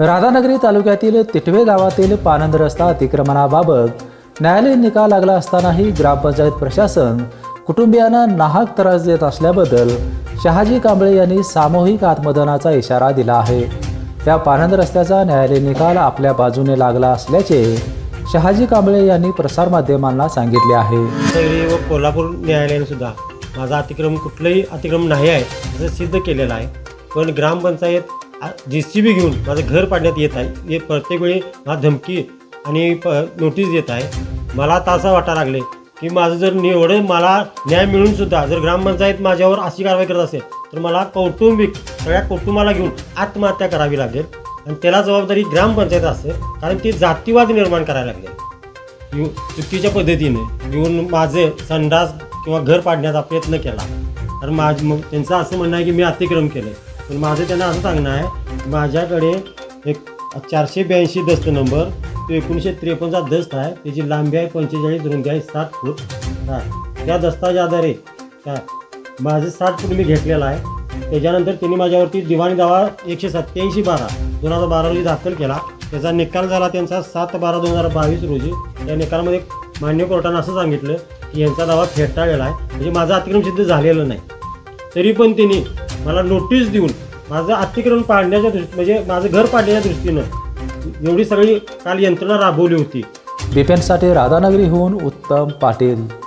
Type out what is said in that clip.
राधानगरी तालुक्यातील तिटवे गावातील पानंद रस्ता अतिक्रमणाबाबत न्यायालयीन निकाल लागला असतानाही ग्रामपंचायत प्रशासन कुटुंबियांना नाहक त्रास देत असल्याबद्दल शहाजी कांबळे यांनी सामूहिक आत्मदनाचा इशारा दिला आहे. या पानंद रस्त्याचा न्यायालयीन निकाल आपल्या बाजूने लागला असल्याचे शहाजी कांबळे यांनी प्रसारमाध्यमांना सांगितले आहे. व कोल्हापूर न्यायालयाने सुद्धा माझा अतिक्रम कुठलंही अतिक्रम नाही आहे असं सिद्ध केलेलं आहे. पण ग्रामपंचायत जी सी बी घेऊन माझं घर पाडण्यात येत आहे. हे प्रत्येक वेळी मला धमकी आणि प नोटीस देत आहे. मला आता असं वाटायला लागले की माझं जर एवढं मला न्याय मिळून सुद्धा जर ग्रामपंचायत माझ्यावर अशी कारवाई करत असेल तर मला कौटुंबिक सगळ्या कुटुंबाला घेऊन आत्महत्या करावी लागेल. आणि त्याला जबाबदारी ग्रामपंचायत असेल कारण ती जातीवाद निर्माण करायला लागले. येऊ चुकीच्या पद्धतीने येऊन माझे संडास किंवा घर पाडण्याचा प्रयत्न केला. तर माझ मग त्यांचं असं म्हणणं आहे की मी अतिक्रम केलं. पण माझं त्यांना असं सांगणं आहे माझ्याकडे एक चारशे ब्याऐंशी दस्त नंबर तो एकोणीसशे त्रेपन्नचा दस्त आहे त्याची लांबी आहे पंचेचाळीस रुंदी आहे सात फूट. काय त्या दस्ताच्या आधारे काय माझं सात फूट मी घेतलेला आहे. त्याच्यानंतर त्यांनी माझ्यावरती दिवाणी दावा एकशे सत्त्याऐंशी बारा दोन हजार बारा रोजी दाखल केला त्याचा निकाल झाला त्यांचा सात बारा दोन हजार बावीस रोजी. त्या निकालामध्ये मान्य कोर्टानं असं सांगितलं की यांचा दावा फेटाळलेला आहे. म्हणजे माझं अतिक्रम सिद्ध झालेलं नाही. तरी पण त्यांनी मला नोटीस देऊन माझं अतिक्रमण पाडण्याच्या दृष्टी म्हणजे माझं घर पाडण्याच्या दृष्टीनं एवढी सगळी काल यंत्रणा राबवली होती. बिपेनसाठी राधानगरीहून उत्तम पाटील.